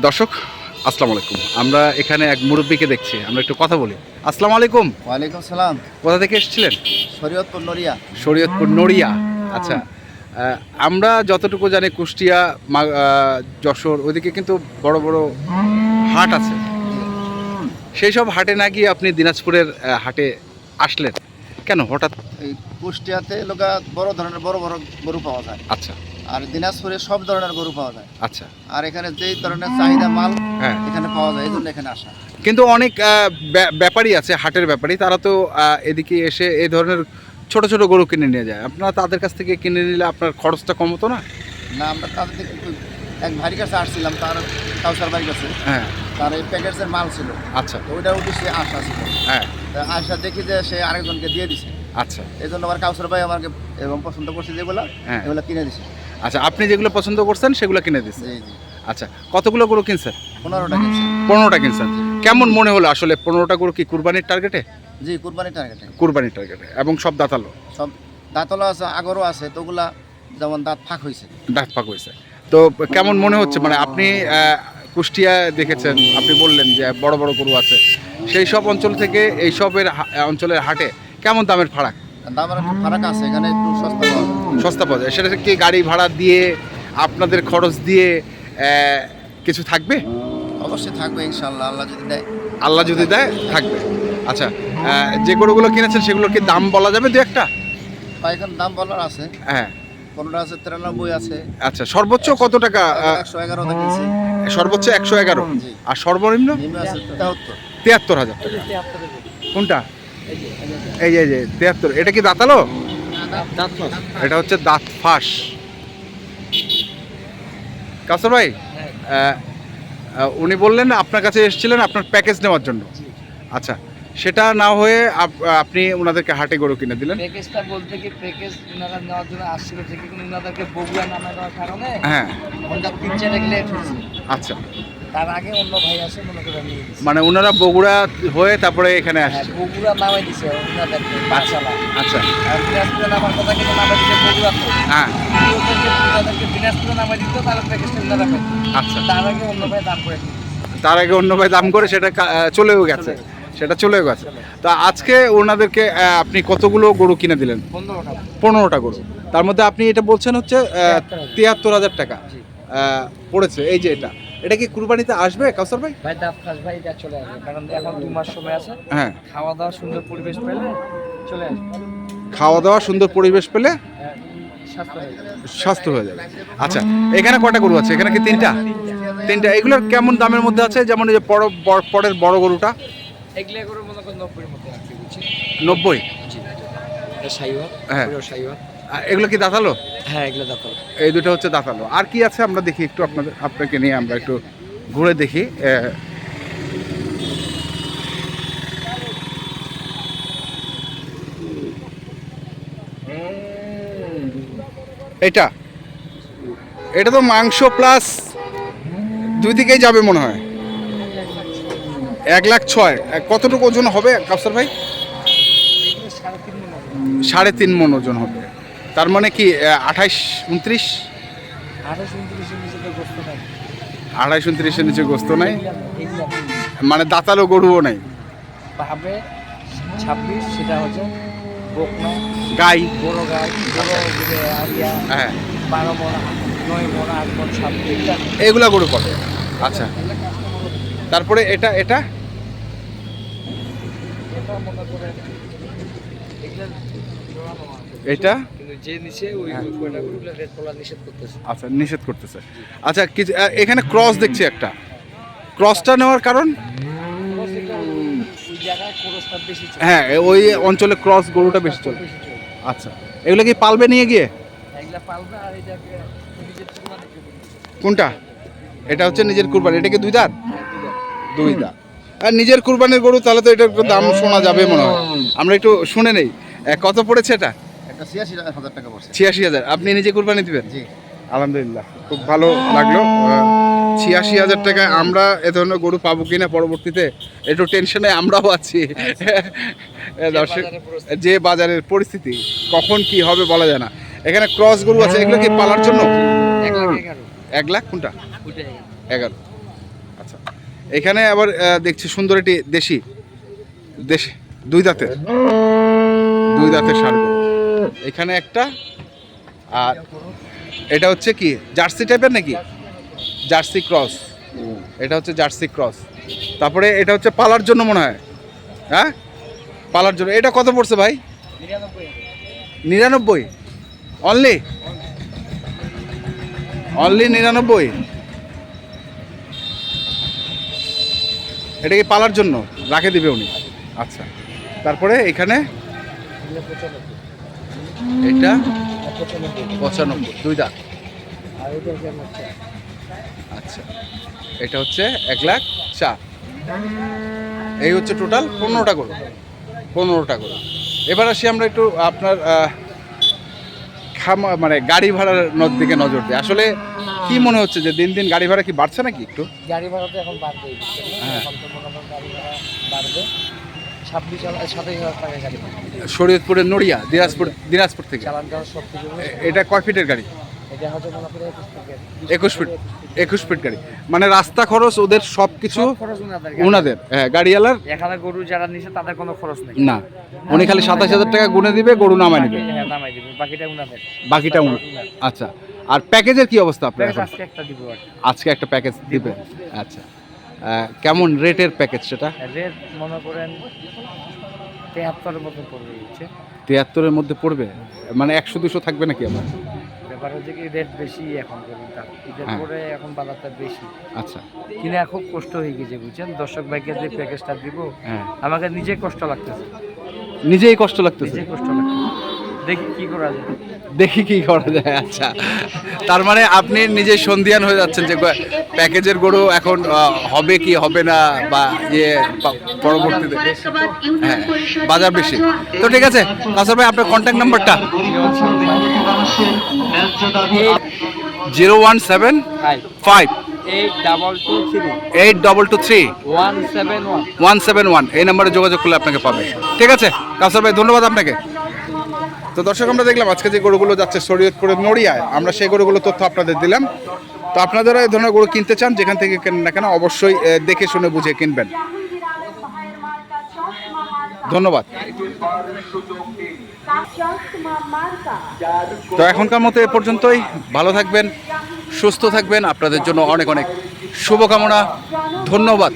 দর্শক আসসালামু আলাইকুম। আমরা এখানে এক মুরব্বীকে দেখছি আমরা একটু কথা বলি। আসসালামু আলাইকুম। ওয়ালাইকুম সালাম। কোথা থেকে এসেছিলেন? শরীয়তপুর নড়িয়া। শরীয়তপুর নড়িয়া। আচ্ছা আমরা যতটুকু জানি কুষ্টিয়া মা- যশোর ওইদিকে কিন্তু বড় বড় হাট আছে। সেই সব হাটে না গিয়ে আপনি দিনাজপুরের হাটে আসলেন? কেন? হঠাৎ কুষ্টিয়াতে লোকা বড় ধরনের বড় বড় গরু পাওয়া যায়। আচ্ছা। আর দিনাজপুরে সব ধরনের গরু পাওয়া যায়। আচ্ছা। আর এখানে যেই ধরনের চাহিদা মাল হ্যাঁ। এখানে পাওয়া যায় এই জন্য এখানে আসা। কিন্তু অনেক ব্যাপারী আছে হাটের ব্যাপারী তারা তো এদিকে এসে এই ধরনের ছোট ছোট গরু কিনে নিয়ে যায়। আপনারা তাদের কাছ থেকে কিনে নিলে আপনার খরচটা কমতো না? না আমরা তাদের থেকে এক ভাইয়ের কাছে আসছিলাম তার কাউসার বাড়ির কাছে। হ্যাঁ। তার এই প্যাকেটসের মাল ছিল। আচ্ছা। তো ওইটার উদ্দেশ্যে আসা ছিল। হ্যাঁ। আসা দেখি যে সে আরেকজনকে দিয়ে দিছে। আচ্ছা। এই জন্য আবার কাউসার ভাই আমাকে এবং পছন্দ করছে যেগুলো হ্যাঁ। এগুলো কিনে দিছে। আচ্ছা আপনি যেগুলো পছন্দ করছেন সেগুলো কিনে দিচ্ছেন? আচ্ছা কতগুলো গরু কিনছেন? পনেরোটা কিনছে। পনেরোটা কিনছেন। কেমন মনে হলো আসলে পনেরোটা গরু কি কুরবানির টার্গেটে জি কুরবানি টার্গেটে কুরবানির টার্গেটে এবং সব দাঁতালো? সব দাঁতালো আছে আগরও আছে তো ওগুলা যেমন দাঁত ফাঁক হয়েছে দাঁত ফাঁক হয়েছে তো কেমন মনে হচ্ছে মানে আপনি কুষ্টিয়া দেখেছেন আপনি বললেন যে বড় বড় গরু আছে। সেই সব অঞ্চল থেকে এই সবের অঞ্চলের হাটে কেমন দামের ফারাক? দামের ফারাক আছে এখানে একটু সস্তা। সস্তা পাওয়া যায়। সেটা কি গাড়ি ভাড়া দিয়ে আপনাদের খরচ দিয়ে কিছু থাকবে? অবশ্যই থাকবে ইনশাল্লাহ আল্লাহ যদি দেয়। আল্লাহ যদি দেয় থাকবে। আচ্ছা যে গরুগুলো কিনেছেন সেগুলোর কি দাম বলা যাবে দু একটা? বা দাম বলার আছে। হ্যাঁ। কোনোটা আছে তিরানব্বই আছে। আচ্ছা সর্বোচ্চ কত টাকা একশো এগারো দেখেছি সর্বোচ্চ একশো এগারো। আর সর্বনিম্ন? তিয়াত্তর হাজার টাকা। কোনটা? এই যে তিয়াত্তর এটা কি দাঁতালো? এটা হচ্ছে দাঁত ফাঁস। কাসর ভাই আহ, উনি বললেন আপনার কাছে এসেছিলেন আপনার প্যাকেজ নেওয়ার জন্য। আচ্ছা সেটা না হয়ে আপনি ওনাদেরকে হাটে গরু কিনে দিলেন? প্যাকেজটা বলতে কি প্যাকেজ ওনারা নেওয়ার জন্য আসছিল থেকে ওনাদেরকে বগুড়া নামে দেওয়ার কারণে হ্যাঁ। ওনারা তিন চার লেট আচ্ছা। তার আগে অন্য ভাই আছে মনে করে নিয়ে গেছে। মানে ওনারা বগুড়া হয়ে তারপরে এখানে হ্যাঁ, আসছে? বগুড়া নামে দিছে আচ্ছা। আর দিনাজপুরে নামার কথা কিন্তু নামে দিছে বগুড়া তো। হ্যাঁ। ওদেরকে ওনাদেরকে দিনাজপুরে নামে দিত তাহলে প্যাকেজটা ওনারা পেত। আচ্ছা। তার আগে অন্য ভাই দাম করে। তার আগে অন্য ভাই দাম করে সেটা কা- আহ, চলেও গেছে। সেটা চলেও গেছে। তা আজকে ওনাদেরকে আহ, আপনি কতগুলো গরু কিনে দিলেন? পনেরো পনেরোটা গরু। তার মধ্যে আপনি এটা বলছেন হচ্ছে তিয়াত্তর হাজার। টাকা। আহ, পড়েছে। এই যে এটা। এটা কি কুরবানিতে আসবে কাউসার ভাই? ভাই দাম খাস ভাই এটা চলে আসবে। কারণ এখন দু মাস সময় আছে। হ্যাঁ। খাওয়া দাওয়া সুন্দর পরিবেশ পেলে চলে আসবে। খাওয়া দাওয়া সুন্দর পরিবেশ পেলে হ্যাঁ, স্বাস্থ্য হয়ে যাবে। আচ্ছা এখানে কটা গরু আছে? এখানে কি তিনটা? তিনটা। এগুলোর কেমন দামের মধ্যে আছে? যেমন এই যে বড় পরের বড় গরুটা? এগুলো করে মনে করেন নব্বইয়ের মধ্যে বুঝছি নব্বই? জি। এটা সাইওয়াল হ্যাঁ। এগুলো কি দাঁতালো? হ্যাঁ এগুলো দাঁতাল। এই দুটো হচ্ছে দাঁতালো। আর কি আছে আমরা দেখি একটু আপনাদের আপনাকে নিয়ে আমরা একটু ঘুরে দেখি এটা। এটা তো মাংস প্লাস দুই দিকেই যাবে মনে হয়। এক লাখ ছয়। কতটুকু ওজন হবে কাপসার ভাই? সাড়ে তিন মন ওজন হবে। তার মানে কি আঠাইশ উনত্রিশ? আঠাশ উনত্রিশের নিচে গোস্ত নাই। মানে দাঁতালো গরুও নাই? ছাব্বিশ সেটা হচ্ছে গাই। বড় গাছ বড় হ্যাঁ। বারো মন নয় মন আট মন ছাব্বিশ এগুলো গরু কত আচ্ছা। তারপরে এটা এটা এটা মনে করে এগুলো জোড়ানো আছে। এটা কিন্তু যে নিচে ওই হ্যাঁ। রেড কলা নিষেধ করতেছে। আচ্ছা নিষেধ করতেছে। আচ্ছা কিছু এখানে ক্রস দেখছি একটা। ক্রসটা নেওয়ার কারণ? এটা। হ্যাঁ ওই অঞ্চলে ক্রস গরুটা বেশি চলে। আচ্ছা এগুলো কি পালবে নিয়ে গিয়ে। কোনটা? এটা হচ্ছে নিজের কুরবানি। এটা কি দুই দাঁত? দুই দাঁত। আর নিজের কুরবানির গরু তাহলে তো এটার একটু দাম শোনা যাবে মনে হয়। আমরা একটু শুনে নেই। কত পড়েছে এটা? ছিয়াশি হাজার টাকা পড়ছে। ছিয়াশি হাজার। আপনি নিজে কুরবানি দিবেন? জি। আলহামদুলিল্লাহ। খুব ভালো লাগল। ছিয়াশি হাজার টাকায় আমরা এ ধরনের গরু পাবো কিনা পরবর্তীতে একটু টেনশনে আমরাও আছি। দর্শক যে বাজারের পরিস্থিতি কখন কি হবে বলা যায় না। এখানে ক্রস গরু আছে এগুলো কি পালার জন্য? এক লাখ কোনটা? এগারো। আচ্ছা। এখানে আবার দেখছি সুন্দর একটি দেশি দেশি দুই দাঁতের। দুই দাঁতের গরু। এখানে একটা, আর এটা হচ্ছে কি, জার্সি টাইপের নাকি? Jersey cross. এটা হচ্ছে জার্সি ক্রস। তারপরে এটা হচ্ছে পালার জন্য মনে হয়। হ্যাঁ? পালার জন্য। এটা কত পড়ছে ভাই? নিরানব্বই। অনলি? অনলি নিরানব্বই। এটা কি পালার জন্য? রাখে দিবে উনি। আচ্ছা। তারপরে এখানে এটা পঁচানব্বই দুই দাঁত আচ্ছা এটা হচ্ছে এক লাখ চা এই হচ্ছে টোটাল পনেরোটা করে পনেরোটা করে এবার আসি আমরা একটু আপনার খামা মানে গাড়ি ভাড়ার দিকে নজর দিই। আসলে কি মনে হচ্ছে যে দিন দিন গাড়ি ভাড়া কি বাড়ছে নাকি একটু? গাড়ি ভাড়া তো এখন বাড়বে হ্যাঁ। গাড়ি ভাড়া বাড়বে। ছাব্বিশ সাতাশ হাজার টাকা গাড়ি। শরীয়তপুরের নড়িয়া দিনাজপুর দিনাজপুর থেকে? চালান দেওয়ার সব এটা কয় ফিটের গাড়ি? এটা হচ্ছে মনে করে একুশ ফিট একুশ ফিট গাড়ি। মানে রাস্তা খরচ ওদের সব কিছু উনাদের ওনাদের হ্যাঁ গাড়িওয়ালার? এখানে গরু যারা নিছে তাদের কোনো খরচ নেই। না। উনি খালি সাতাশ হাজার টাকা গুনে দিবে গরু নামায় নেবে। হ্যাঁ নামাই বাকিটা উনাদের। বাকিটা উনি আচ্ছা। আর প্যাকেজের কি অবস্থা আপনার আজকে একটা দিব আজকে একটা প্যাকেজ দিবে। আচ্ছা। কেমন রেটের প্যাকেজ সেটা? রেট মনে করেন তেহাত্তরের মতো পড়বে হচ্ছে। তিয়াত্তরের মধ্যে পড়বে? মানে একশো দুশো থাকবে নাকি আমার ব্যাপার হচ্ছে কি রেট বেশি এখন ঈদের হ্যাঁ। পরে এখন বাজারটা বেশি। আচ্ছা। কিনা খুব কষ্ট হয়ে গেছে বুঝছেন? দর্শক ভাইকে যে প্যাকেজটা দিব হ্যাঁ। আমাকে নিজে কষ্ট লাগতেছে। নিজেই কষ্ট লাগতেছে? কষ্ট লাগতেছে। দেখি কি করা যায়। দেখি কি করা যায় আচ্ছা। তার মানে আপনি নিজে সন্ধিয়ান হয়ে যাচ্ছেন যে প্যাকেজের গরু এখন হবে কি হবে না বা ইয়ে পরবর্তীতে? হ্যাঁ বাজার বেশি। তো ঠিক আছে কাসার ভাই আপনার কন্ট্যাক্ট নাম্বারটা zero one seven five. Eight double two three. One seven one. এই নাম্বারে যোগাযোগ করলে আপনাকে পাবে। ঠিক আছে কাউসার ভাই ধন্যবাদ আপনাকে। তো দর্শক, আমরা দেখলাম আজকে যে গরুগুলো যাচ্ছে শরীয়তপুরের নড়িয়ায়, আমরা সেই গরুগুলো তথ্য আপনাদের দিলাম। তো আপনারা এই ধরনের গরু কিনতে চান, যেখান থেকে কেনেন না কেন অবশ্যই দেখে শুনে বুঝে কিনবেন। ধন্যবাদ। তো এখনকার মতো এ পর্যন্তই। ভালো থাকবেন, সুস্থ থাকবেন। আপনাদের জন্য অনেক অনেক শুভকামনা। ধন্যবাদ।